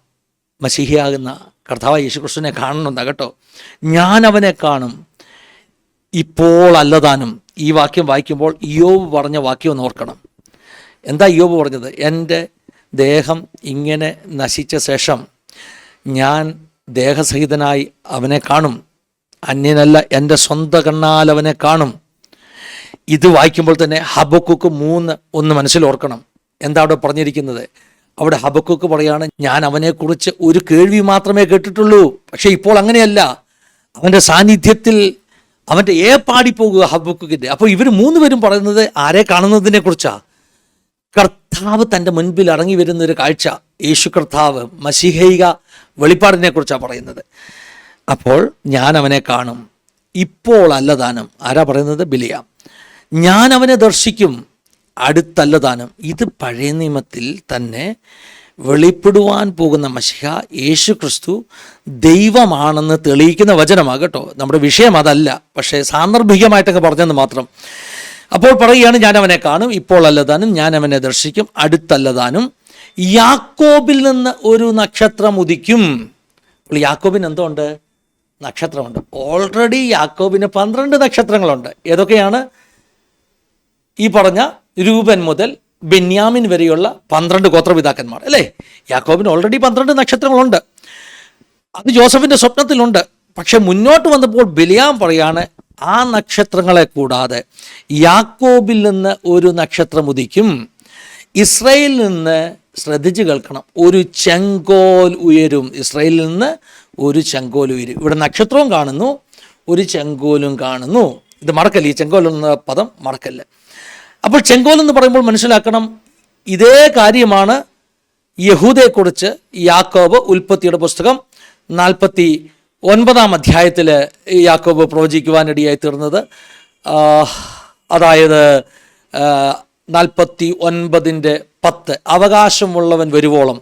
മസിഹിയാകുന്ന കർത്താവ് യേശുക്രിസ്തുവിനെ കാണണമെന്നാ കേട്ടോ? ഞാൻ അവനെ കാണും. ഇപ്പോൾ അല്ലതാനും ഈ വാക്യം വായിക്കുമ്പോൾ യോബ് പറഞ്ഞ വാക്യം ഒന്ന് ഓർക്കണം. എന്താ യോബ് പറഞ്ഞത്? എന്റെ ദേഹം ഇങ്ങനെ നശിച്ച ശേഷം ഞാൻ ദേഹസഹിതനായി അവനെ കാണും. അന്യനല്ല എന്റെ സ്വന്തം കണ്ണാൽ അവനെ കാണും. ഇത് വായിക്കുമ്പോൾ തന്നെ ഹബക്കുക്ക് മൂന്ന് ഒന്ന് മനസ്സിൽ ഓർക്കണം. എന്താ അവിടെ പറഞ്ഞിരിക്കുന്നത്? അവിടെ ഹബക്കുക്ക് പറയാണ് ഞാൻ അവനെക്കുറിച്ച് ഒരു കേൾവി മാത്രമേ കേട്ടിട്ടുള്ളൂ. പക്ഷേ ഇപ്പോൾ അങ്ങനെയല്ല. അവന്റെ സാന്നിധ്യത്തിൽ അവന്റെ ഏ പാടിപ്പോകുക ഹബക്കുക്കിന്റെ. അപ്പോൾ ഇവർ മൂന്ന് പേരും പറയുന്നത് ആരെ കാണുന്നതിനെ കുറിച്ചാണ് കർത്താവ് തന്റെ മുൻപിൽ ഇറങ്ങി വരുന്ന ഒരു കാഴ്ച. യേശു കർത്താവ് മസിഹൈക വെളിപ്പാടിനെ കുറിച്ചാണ് പറയുന്നത്. അപ്പോൾ ഞാൻ അവനെ കാണും. ഇപ്പോൾ അല്ല ദാനം ആരാ പറയുന്നത്? ബിലിയാം. ഞാൻ അവനെ ദർശിക്കും. അടുത്തല്ല അടുത്തല്ലദാനം ഇത് പഴയ നിയമത്തിൽ തന്നെ വെളിപ്പെടുവാൻ പോകുന്ന മഷിഹ യേശു ക്രിസ്തു ദൈവമാണെന്ന് തെളിയിക്കുന്ന വചനമാണ് കേട്ടോ. നമ്മുടെ വിഷയം അതല്ല. പക്ഷേ സാന്ദർഭികമായിട്ടൊക്കെ പറഞ്ഞെന്ന് മാത്രം. അപ്പോൾ പറയുകയാണ് ഞാൻ അവനെ കാണും. ഇപ്പോൾ അല്ലതാനും ഞാൻ അവനെ ദർശിക്കും അടുത്തല്ലതാനും യാക്കോബിൽ നിന്ന് ഒരു നക്ഷത്രം ഉദിക്കും. യാക്കോബിന് എന്തുണ്ട് നക്ഷത്രമുണ്ട്. ഓൾറെഡി യാക്കോബിന് പന്ത്രണ്ട് നക്ഷത്രങ്ങളുണ്ട്. ഏതൊക്കെയാണ്? ഈ പറഞ്ഞ രൂപൻ മുതൽ ബെന്യാമിൻ വരെയുള്ള പന്ത്രണ്ട് ഗോത്രപിതാക്കന്മാർ അല്ലേ? യാക്കോബിന് ഓൾറെഡി പന്ത്രണ്ട് നക്ഷത്രങ്ങളുണ്ട്. അത് ജോസഫിന്റെ സ്വപ്നത്തിലുണ്ട്. പക്ഷെ മുന്നോട്ട് വന്നപ്പോൾ ബലിയാം പറയാണ് ആ നക്ഷത്രങ്ങളെ കൂടാതെ യാക്കോബിൽ നിന്ന് ഒരു നക്ഷത്രം ഉദിക്കും. ഇസ്രയേലിൽ നിന്ന് ശ്രദ്ധിച്ച് കേൾക്കണം ഒരു ചെങ്കോൽ ഉയരും. ഇസ്രയേലിൽ നിന്ന് ഒരു ചെങ്കോൽ ഉയരും. ഇവിടെ നക്ഷത്രവും കാണുന്നു ഒരു ചെങ്കോലും കാണുന്നു. ഇത് മറക്കല്ല? ഈ ചെങ്കോൽ എന്ന പദം മറക്കല്ല? അപ്പോൾ ചെങ്കോൽ എന്ന് പറയുമ്പോൾ മനസ്സിലാക്കണം ഇതേ കാര്യമാണ് യഹൂദയെക്കുറിച്ച് യാക്കോബ് ഉൽപ്പത്തിയുടെ പുസ്തകം നാൽപ്പത്തി ഒൻപതാം അധ്യായത്തിൽ യാക്കോബ് പ്രവചിക്കുവാനിടയായി തീർന്നത്. അതായത് നാൽപ്പത്തി ഒൻപതിന്റെ പത്ത്. അവകാശമുള്ളവൻ വരുവോളം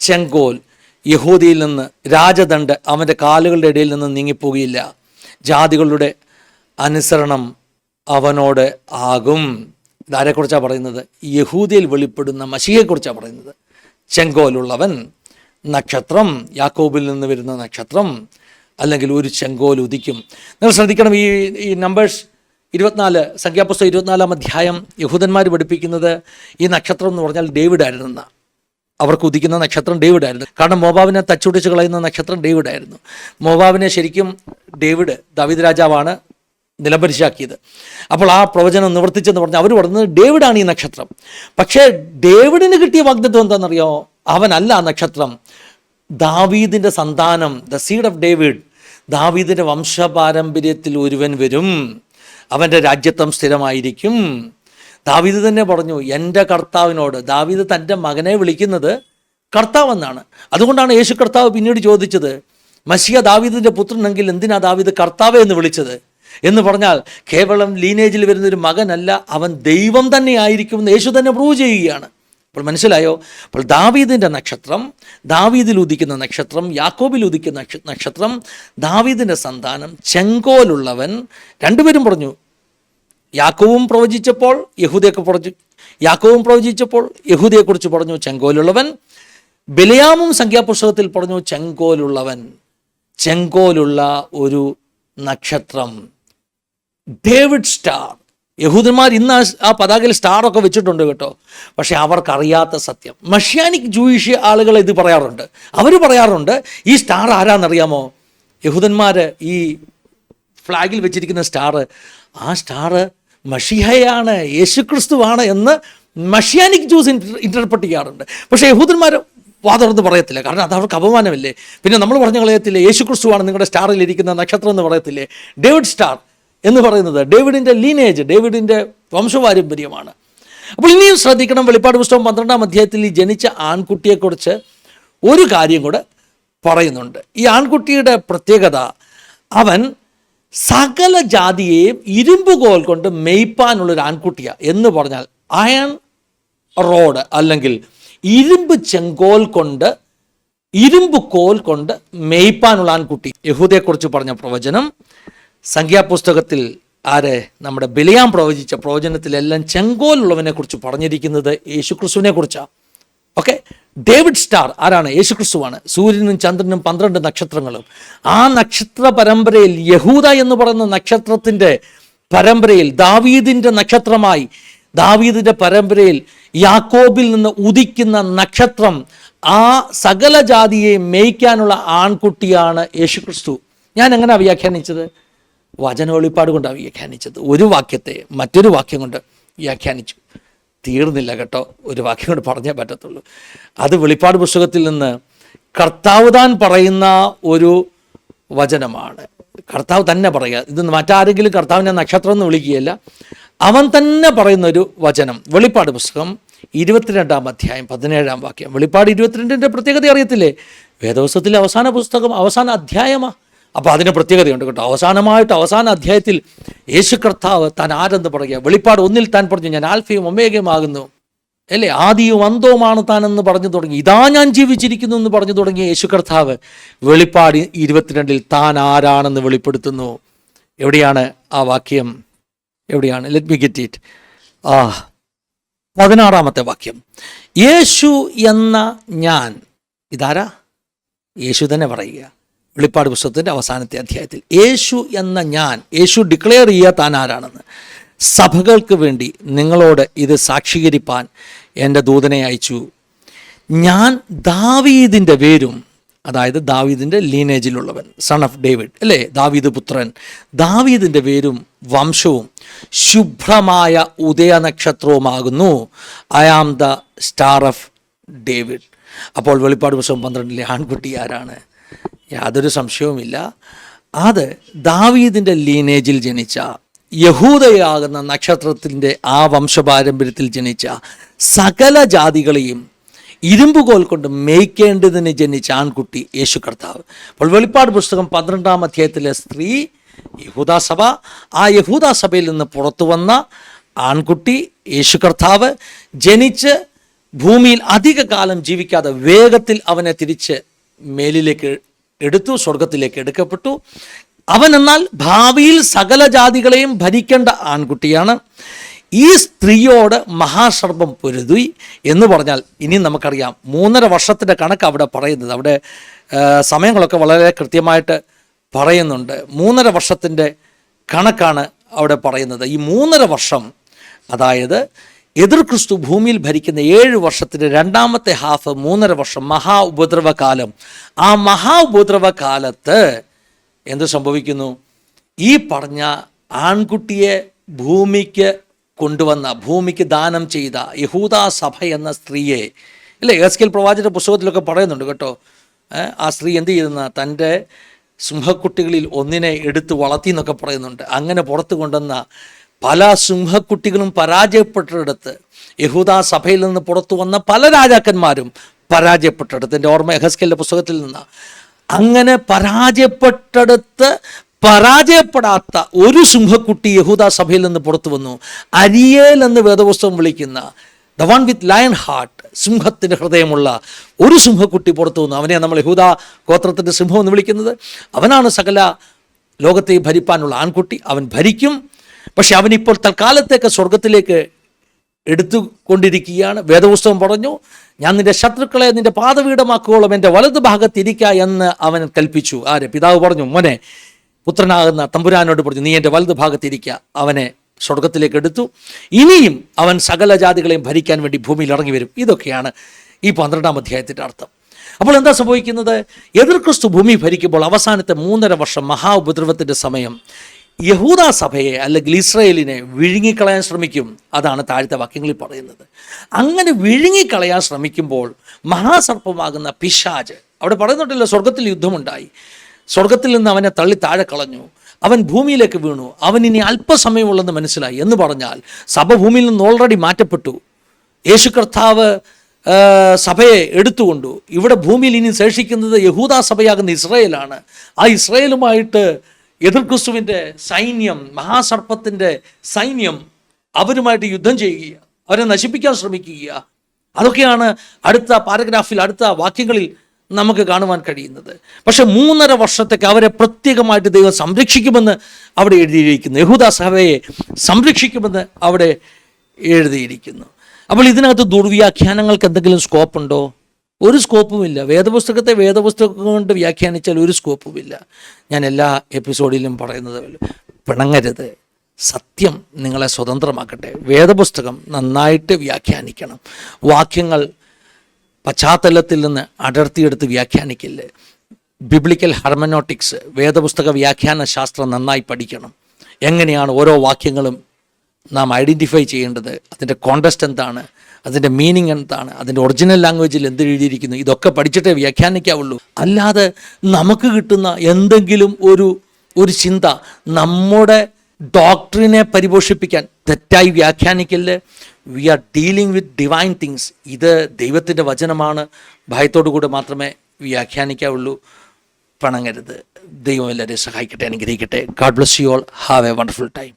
ചെങ്കോൽ യഹൂദിയിൽ നിന്ന് രാജദണ്ഡ് അവന്റെ കാലുകളുടെ ഇടയിൽ നിന്ന് നീങ്ങിപ്പോകുകയില്ല. ജാതികളുടെ അനുസരണം അവനോട് ആകും. ഇതാരെക്കുറിച്ചാണ് പറയുന്നത്? യഹൂദിയിൽ വെളിപ്പെടുന്ന മഷിയെക്കുറിച്ചാണ് പറയുന്നത്. ചെങ്കോലുള്ളവൻ നക്ഷത്രം യാക്കോബിൽ നിന്ന് വരുന്ന നക്ഷത്രം അല്ലെങ്കിൽ ഒരു ചെങ്കോൽ ഉദിക്കും. നിങ്ങൾ ശ്രദ്ധിക്കണം ഈ ഈ നമ്പേഴ്സ് ഇരുപത്തിനാല് സംഖ്യാപുസ്തകം ഇരുപത്തിനാലാം അധ്യായം യഹൂദന്മാർ പഠിപ്പിക്കുന്നത് ഈ നക്ഷത്രം എന്ന് പറഞ്ഞാൽ ഡേവിഡ് ആയിരുന്നെന്ന അവർക്ക് ഉദിക്കുന്ന നക്ഷത്രം ഡേവിഡ് ആയിരുന്നു കാരണം മോബാവിനെ തച്ചുടിച്ച് കളയുന്ന നക്ഷത്രം ഡേവിഡ് ആയിരുന്നു മോബാവിനെ ശരിക്കും ഡേവിഡ് ദാവിദ് രാജാവാണ് നിലംപരിശാക്കിയത്. അപ്പോൾ ആ പ്രവചനം നിവർത്തിച്ചെന്ന് പറഞ്ഞാൽ അവർ പറഞ്ഞത് ഡേവിഡാണ് ഈ നക്ഷത്രം. പക്ഷേ ഡേവിഡിന് കിട്ടിയ വാഗ്ദത്വം എന്താണെന്നറിയോ? അവനല്ല ആ നക്ഷത്രം. ദാവീദിന്റെ സന്താനം ദ സീഡ് ഓഫ് ഡേവിഡ് ദാവീദിന്റെ വംശപാരമ്പര്യത്തിൽ ഒരുവൻ വരും. അവന്റെ രാജ്യത്വം സ്ഥിരമായിരിക്കും. ദാവീദ് തന്നെ പറഞ്ഞു എന്റെ കർത്താവിനോട് ദാവീദ് തന്റെ മകനെ വിളിക്കുന്നത് കർത്താവെന്നാണ്. അതുകൊണ്ടാണ് യേശു കർത്താവ് പിന്നീട് ചോദിച്ചത് മഷിയ ദാവീദിന്റെ പുത്രനെങ്കിൽ എന്തിനാ ദാവീദ് കർത്താവെ എന്ന് വിളിച്ചത്? എന്ന് പറഞ്ഞാൽ കേവലം ലീനേജിൽ വരുന്നൊരു മകനല്ല അവൻ ദൈവം തന്നെ ആയിരിക്കുമെന്ന് യേശു തന്നെ പ്രൂവ് ചെയ്യുകയാണ്. അപ്പോൾ മനസ്സിലായോ? അപ്പോൾ ദാവീദിന്റെ നക്ഷത്രം ദാവീദിൽ ഉദിക്കുന്ന നക്ഷത്രം യാക്കോബിൽ ഉദിക്കുന്ന നക്ഷത്രം ദാവീദിന്റെ സന്താനം ചെങ്കോലുള്ളവൻ രണ്ടുപേരും പറഞ്ഞു. യാക്കോവും പ്രവചിച്ചപ്പോൾ യഹൂദയൊക്കെ പറഞ്ഞു. യാക്കോവും പ്രവചിച്ചപ്പോൾ യഹൂദയെക്കുറിച്ച് പറഞ്ഞു ചെങ്കോലുള്ളവൻ. ബലിയാമും സംഖ്യാപുസ്തകത്തിൽ പറഞ്ഞു ചെങ്കോലുള്ളവൻ. ചെങ്കോലുള്ള ഒരു നക്ഷത്രം. ഡേവിഡ് സ്റ്റാർ യഹൂദന്മാർ ഇന്ന് ആ പതാകയിൽ സ്റ്റാറൊക്കെ വെച്ചിട്ടുണ്ട് കേട്ടോ. പക്ഷേ അവർക്കറിയാത്ത സത്യം. മഷ്യാനിക് ജൂയിഷ് ആളുകൾ ഇത് പറയാറുണ്ട്. അവർ പറയാറുണ്ട് ഈ സ്റ്റാർ ആരാന്നറിയാമോ? യഹൂദന്മാർ ഈ ഫ്ലാഗിൽ വെച്ചിരിക്കുന്ന സ്റ്റാർ ആ സ്റ്റാർ മഷിഹയാണ് യേശുക്രിസ്തുവാണ് എന്ന് മഷിയാനിക് ജൂസ് ഇന്റർപ്രറ്റ് ചെയ്യാറുണ്ട്. പക്ഷേ യഹൂദന്മാർ വാതുറന്ന് പറയത്തില്ല. കാരണം അത് അവർക്ക് അപമാനമല്ലേ? പിന്നെ നമ്മൾ പറഞ്ഞ കളയത്തില്ലേ? യേശുക്രിസ്തുവാണ് നിങ്ങളുടെ സ്റ്റാറിൽ ഇരിക്കുന്ന നക്ഷത്രം എന്ന് പറയത്തില്ലേ? ഡേവിഡ് സ്റ്റാർ എന്ന് പറയുന്നത് ഡേവിഡിന്റെ ലീനേജ് ഡേവിഡിന്റെ വംശപാരമ്പര്യമാണ് അപ്പോൾ ഇനിയും ശ്രദ്ധിക്കണം വെളിപ്പാട് പുസ്തകം പന്ത്രണ്ടാം അധ്യായത്തിൽ ഈ ജനിച്ച ആൺകുട്ടിയെക്കുറിച്ച് ഒരു കാര്യം കൂടെ പറയുന്നുണ്ട്. ഈ ആൺകുട്ടിയുടെ പ്രത്യേകത അവൻ സകല ജാതിയെയും ഇരുമ്പ് കോൽ കൊണ്ട് മെയ്പ്പാനുള്ളൊരു ആൺകുട്ടിയാണ് എന്ന് പറഞ്ഞാൽ അയൺ റോഡ് അല്ലെങ്കിൽ ഇരുമ്പ് ചെങ്കോൽ കൊണ്ട് ഇരുമ്പ് കോൽ കൊണ്ട് മേയ്പ്പാനുള്ള ആൺകുട്ടി. യഹൂദയെക്കുറിച്ച് പറഞ്ഞ പ്രവചനം സംഖ്യാപുസ്തകത്തിൽ ആരെ നമ്മുടെ ബലിയാം പ്രവചിച്ച പ്രവചനത്തിലെല്ലാം ചെങ്കോലുള്ളവനെ കുറിച്ച് പറഞ്ഞിരിക്കുന്നത് യേശുക്രിസ്തുവിനെ കുറിച്ചാണ് ഓക്കെ? ഡേവിഡ് സ്റ്റാർ ആരാണ്? യേശുക്രിസ്തുവാണ്. സൂര്യനും ചന്ദ്രനും പന്ത്രണ്ട് നക്ഷത്രങ്ങളും. ആ നക്ഷത്ര പരമ്പരയിൽ യഹൂദ എന്ന് പറയുന്ന നക്ഷത്രത്തിന്റെ പരമ്പരയിൽ ദാവീദിന്റെ നക്ഷത്രമായി ദാവീദിന്റെ പരമ്പരയിൽ യാക്കോബിൽ നിന്ന് ഉദിക്കുന്ന നക്ഷത്രം ആ സകല ജാതിയെ മേയ്ക്കാനുള്ള ആൺകുട്ടിയാണ് യേശുക്രിസ്തു. ഞാൻ എങ്ങനെ വ്യാഖ്യാനിച്ചത്? വചന വെളിപ്പാട് കൊണ്ടാണ് വ്യാഖ്യാനിച്ചത്. ഒരു വാക്യത്തെ മറ്റൊരു വാക്യം കൊണ്ട് വ്യാഖ്യാനിച്ചു. തീർന്നില്ല കേട്ടോ. ഒരു വാക്യം കൊണ്ട് പറഞ്ഞേ പറ്റത്തുള്ളൂ. അത് വെളിപ്പാട് പുസ്തകത്തിൽ നിന്ന് കർത്താവ് താൻ പറയുന്ന ഒരു വചനമാണ്. കർത്താവ് തന്നെ പറയുക. ഇത് മറ്റാരെങ്കിലും കർത്താവിനെ നക്ഷത്രം എന്ന് വിളിക്കുകയല്ല. അവൻ തന്നെ പറയുന്ന ഒരു വചനം. വെളിപ്പാട് പുസ്തകം ഇരുപത്തിരണ്ടാം അധ്യായം പതിനേഴാം വാക്യം. വെളിപ്പാട് ഇരുപത്തിരണ്ടിന്റെ പ്രത്യേകത അറിയത്തില്ലേ? വേദവസ്തത്തിലെ അവസാന പുസ്തകം അവസാന അധ്യായമാണ് അപ്പോൾ അതിന് പ്രത്യേകതയുണ്ട് കേട്ടോ. അവസാനമായിട്ട് അവസാന അധ്യായത്തിൽ യേശു കർത്താവ് താൻ ആരെന്ന് പറയുക? വെളിപ്പാട് ഒന്നിൽ താൻ പറഞ്ഞു ഞാൻ ആൽഫയും ഒമേഗയും ഒമേഗയുമാകുന്നു അല്ലേ? ആദിയും അന്തവുമാണ് താൻ എന്ന് പറഞ്ഞു തുടങ്ങി. ഇതാ ഞാൻ ജീവിച്ചിരിക്കുന്നു എന്ന് പറഞ്ഞു തുടങ്ങിയ യേശു കർത്താവ് വെളിപ്പാട് ഇരുപത്തിരണ്ടിൽ താൻ ആരാണെന്ന് വെളിപ്പെടുത്തുന്നു. എവിടെയാണ് ആ വാക്യം? എവിടെയാണ്? ലെറ്റ് മി ഗെറ്റ് ഇറ്റ് ആ പതിനാറാമത്തെ വാക്യം. യേശു എന്ന ഞാൻ ഇതാരാ? യേശു തന്നെ പറയുക. വെളിപ്പാട് പുസ്തകത്തിന്റെ അവസാനത്തെ അധ്യായത്തിൽ. യേശു എന്ന ഞാൻ യേശു ഡിക്ലെയർ ചെയ്യുക താൻ ആരാണെന്ന്. സഭകൾക്ക് വേണ്ടി നിങ്ങളോട് ഇത് സാക്ഷീകരിപ്പാൻ എന്റെ ദൂതനെ അയച്ചു. ഞാൻ ദാവീദിന്റെ വേരും അതായത് ദാവീദിന്റെ ലീനേജിലുള്ളവൻ സൺ ഓഫ് ഡേവിഡ് അല്ലേ? ദാവീദ് പുത്രൻ. ദാവീദിന്റെ പേരും വംശവും ശുഭ്രമായ ഉദയനക്ഷത്രവുമാകുന്നു I am the star of David അപ്പോൾ വെളിപ്പാട് പുസ്തകം പന്ത്രണ്ടിലെ ആൺകുട്ടി ആരാണ്? യാതൊരു സംശയവുമില്ല. അത് ദാവീദിന്റെ ലീനേജിൽ ജനിച്ച യഹൂദയാകുന്ന നക്ഷത്രത്തിന്റെ ആ വംശപാരമ്പര്യത്തിൽ ജനിച്ച സകല ജാതികളെയും ഇരുമ്പുകോൽ കൊണ്ട് മേയ്ക്കേണ്ടതിന് ജനിച്ച ആൺകുട്ടി യേശു കർത്താവ്. അപ്പോൾ വെളിപ്പാട് പുസ്തകം പന്ത്രണ്ടാം അധ്യായത്തിലെ സ്ത്രീ യഹൂദാസഭ ആ യഹൂദാസഭയിൽ നിന്ന് പുറത്തു വന്ന ആൺകുട്ടി യേശു കർത്താവ് ജനിച്ച് ഭൂമിയിൽ അധിക കാലം ജീവിക്കാതെ വേഗത്തിൽ അവനെ തിരിച്ച് മേലിലേക്ക് എടുത്തു സ്വർഗത്തിലേക്ക് എടുക്കപ്പെട്ടു. അവൻ എന്നാൽ ഭാവിയിൽ സകല ജാതികളെയും ഭരിക്കേണ്ട ആൺകുട്ടിയാണ്. ഈ സ്ത്രീയോട് മഹാസർപ്പം പൊരുതി എന്ന് പറഞ്ഞാൽ ഇനി നമുക്കറിയാം. മൂന്നര വർഷത്തിന്റെ കണക്ക് അവിടെ പറയുന്നത്. അവിടെ സമയങ്ങളൊക്കെ വളരെ കൃത്യമായിട്ട് പറയുന്നുണ്ട്. മൂന്നര വർഷത്തിന്റെ കണക്കാണ് അവിടെ പറയുന്നത്. ഈ മൂന്നര വർഷം അതായത് എതിർ ക്രിസ്തു ഭൂമിയിൽ ഭരിക്കുന്ന ഏഴ് വർഷത്തിന്റെ രണ്ടാമത്തെ ഹാഫ് മൂന്നര വർഷം മഹാ ഉപദ്രവ കാലം ആ മഹാ ഉപദ്രവ കാലത്ത് എന്ത് സംഭവിക്കുന്നു? ഈ പറഞ്ഞ ആൺകുട്ടിയെ ഭൂമിക്ക് കൊണ്ടുവന്ന ഭൂമിക്ക് ദാനം ചെയ്ത യഹൂദാ സഭ എന്ന സ്ത്രീയെ ഇല്ലേ എസ് കെൽ പ്രവാചക പുസ്തകത്തിലൊക്കെ പറയുന്നുണ്ട് കേട്ടോ. ആ സ്ത്രീ എന്ത് ചെയ്യുന്ന തന്റെ സിംഹക്കുട്ടികളിൽ ഒന്നിനെ എടുത്ത് വളർത്തി എന്നൊക്കെ പറയുന്നുണ്ട്. അങ്ങനെ പുറത്തു കൊണ്ടുവന്ന പല സിംഹക്കുട്ടികളും പരാജയപ്പെട്ടിടത്ത്. യഹൂദാ സഭയിൽ നിന്ന് പുറത്തു വന്ന പല രാജാക്കന്മാരും പരാജയപ്പെട്ടിടത്ത്. എന്റെ ഓർമ്മ എഹസ്കലിന്റെ പുസ്തകത്തിൽ നിന്ന്. അങ്ങനെ പരാജയപ്പെട്ടെടുത്ത് പരാജയപ്പെടാത്ത ഒരു സിംഹക്കുട്ടി യഹൂദ സഭയിൽ നിന്ന് പുറത്തു വന്നു. അരിയേൽ എന്ന് വേദപുസ്തകം വിളിക്കുന്ന the one with lion heart സിംഹത്തിന്റെ ഹൃദയമുള്ള ഒരു സിംഹക്കുട്ടി പുറത്തു വന്നു. അവനെ നമ്മൾ യഹൂദ ഗോത്രത്തിന്റെ സിംഹം എന്ന് വിളിക്കുന്നത്. അവനാണ് സകല ലോകത്തെ ഭരിപ്പാനുള്ള ആൺകുട്ടി. അവൻ ഭരിക്കും. പക്ഷെ അവനിപ്പോൾ തൽക്കാലത്തേക്ക് സ്വർഗത്തിലേക്ക് എടുത്തുകൊണ്ടിരിക്കുകയാണ്. വേദപുസ്തകം പറഞ്ഞു ഞാൻ നിന്റെ ശത്രുക്കളെ നിന്റെ പാതവീടമാക്കുവോളം എന്റെ വലതു ഭാഗത്തിരിക്ക എന്ന് അവൻ കൽപ്പിച്ചു. ആര്? പിതാവ് പറഞ്ഞു മോനെ പുത്രനാകുന്ന തമ്പുരാനോട് പറഞ്ഞു നീ എന്റെ വലത് ഭാഗത്തിരിക്കുക അവനെ സ്വർഗത്തിലേക്ക് എടുത്തു. ഇനിയും അവൻ സകല ജാതികളെയും ഭരിക്കാൻ വേണ്ടി ഭൂമിയിൽ ഇറങ്ങി വരും. ഇതൊക്കെയാണ് ഈ പന്ത്രണ്ടാം അധ്യായത്തിന്റെ അർത്ഥം. അപ്പോൾ എന്താ സംഭവിക്കുന്നത്? എതിർ ക്രിസ്തു ഭൂമി ഭരിക്കുമ്പോൾ അവസാനത്തെ മൂന്നര വർഷം മഹാ ഉപദ്രവത്തിന്റെ സമയം. യഹൂദ സഭയെ അല്ലെങ്കിൽ ഇസ്രയേലിനെ വിഴുങ്ങിക്കളയാൻ ശ്രമിക്കും. അതാണ് താഴത്തെ വാക്യങ്ങളിൽ പറയുന്നത്. അങ്ങനെ വിഴുങ്ങിക്കളയാൻ ശ്രമിക്കുമ്പോൾ മഹാസർപ്പമാകുന്ന പിശാജ് അവിടെ പറയുന്നുണ്ടല്ലോ സ്വർഗത്തിൽ യുദ്ധമുണ്ടായി. സ്വർഗത്തിൽ നിന്ന് അവനെ തള്ളി താഴെ കളഞ്ഞു. അവൻ ഭൂമിയിലേക്ക് വീണു. അവൻ ഇനി അല്പസമയമുള്ളെന്ന് മനസ്സിലായി. എന്ന് പറഞ്ഞാൽ സഭ ഭൂമിയിൽ നിന്ന് ഓൾറെഡി മാറ്റപ്പെട്ടു. യേശു കർത്താവ് സഭയെ എടുത്തുകൊണ്ടു. ഇവിടെ ഭൂമിയിൽ ഇനി ശേഷിക്കുന്നത് യഹൂദാ സഭയാകുന്ന ഇസ്രയേലാണ്. ആ ഇസ്രയേലുമായിട്ട് എതിർ ക്രിസ്തുവിന്റെ സൈന്യം മഹാസർപ്പത്തിന്റെ സൈന്യം അവരുമായിട്ട് യുദ്ധം ചെയ്യുക അവരെ നശിപ്പിക്കാൻ ശ്രമിക്കുക അതൊക്കെയാണ് അടുത്ത പാരഗ്രാഫിൽ അടുത്ത വാക്യങ്ങളിൽ നമുക്ക് കാണുവാൻ കഴിയുന്നത്. പക്ഷെ മൂന്നര വർഷത്തേക്ക് അവരെ പ്രത്യേകമായിട്ട് ദൈവം സംരക്ഷിക്കുമെന്ന് അവിടെ എഴുതിയിരിക്കുന്നു. യഹൂദാ സഭയെ സംരക്ഷിക്കുമെന്ന് അവിടെ എഴുതിയിരിക്കുന്നു. അപ്പോൾ ഇതിനകത്ത് ദുർവ്യാഖ്യാനങ്ങൾക്ക് എന്തെങ്കിലും സ്കോപ്പ് ഉണ്ടോ? ഒരു സ്കോപ്പുമില്ല. വേദപുസ്തകത്തെ വേദപുസ്തകം കൊണ്ട് വ്യാഖ്യാനിച്ചാൽ ഒരു സ്കോപ്പുമില്ല. ഞാൻ എല്ലാ എപ്പിസോഡിലും പറയുന്നത് പിണങ്ങരുത്. സത്യം നിങ്ങളെ സ്വതന്ത്രമാക്കട്ടെ. വേദപുസ്തകം നന്നായിട്ട് വ്യാഖ്യാനിക്കണം. വാക്യങ്ങൾ പശ്ചാത്തലത്തിൽ നിന്ന് അടർത്തിയെടുത്ത് വ്യാഖ്യാനിക്കില്ലേ. ബിബ്ലിക്കൽ ഹർമനോട്ടിക്സ് വേദപുസ്തക വ്യാഖ്യാന ശാസ്ത്രം നന്നായി പഠിക്കണം. എങ്ങനെയാണ് ഓരോ വാക്യങ്ങളും നാം ഐഡന്റിഫൈ ചെയ്യേണ്ടത്? അതിന്റെ കോണ്ടസ്റ്റ് എന്താണ്? അതിന്റെ മീനിങ് എന്താണ്? അതിന്റെ ഒറിജിനൽ ലാംഗ്വേജിൽ എന്ത് എഴുതിയിരിക്കുന്നു? ഇതൊക്കെ പഠിച്ചിട്ടേ വ്യാഖ്യാനിക്കാവുള്ളൂ. അല്ലാതെ നമുക്ക് കിട്ടുന്ന എന്തെങ്കിലും ഒരു ഒരു ചിന്ത നമ്മുടെ ഡോക്ടറിനെ പരിപോഷിപ്പിക്കാൻ തെറ്റായി വ്യാഖ്യാനിക്കൽ we are dealing with divine things ഇത് ദൈവത്തിന്റെ വചനമാണ്. ഭയത്തോടു കൂടെ മാത്രമേ വ്യാഖ്യാനിക്കാവുള്ളൂ. പണങ്ങരുത്. ദൈവം എല്ലാവരെയും സഹായിക്കട്ടെ അനുഗ്രഹിക്കട്ടെ. God bless you all have a wonderful time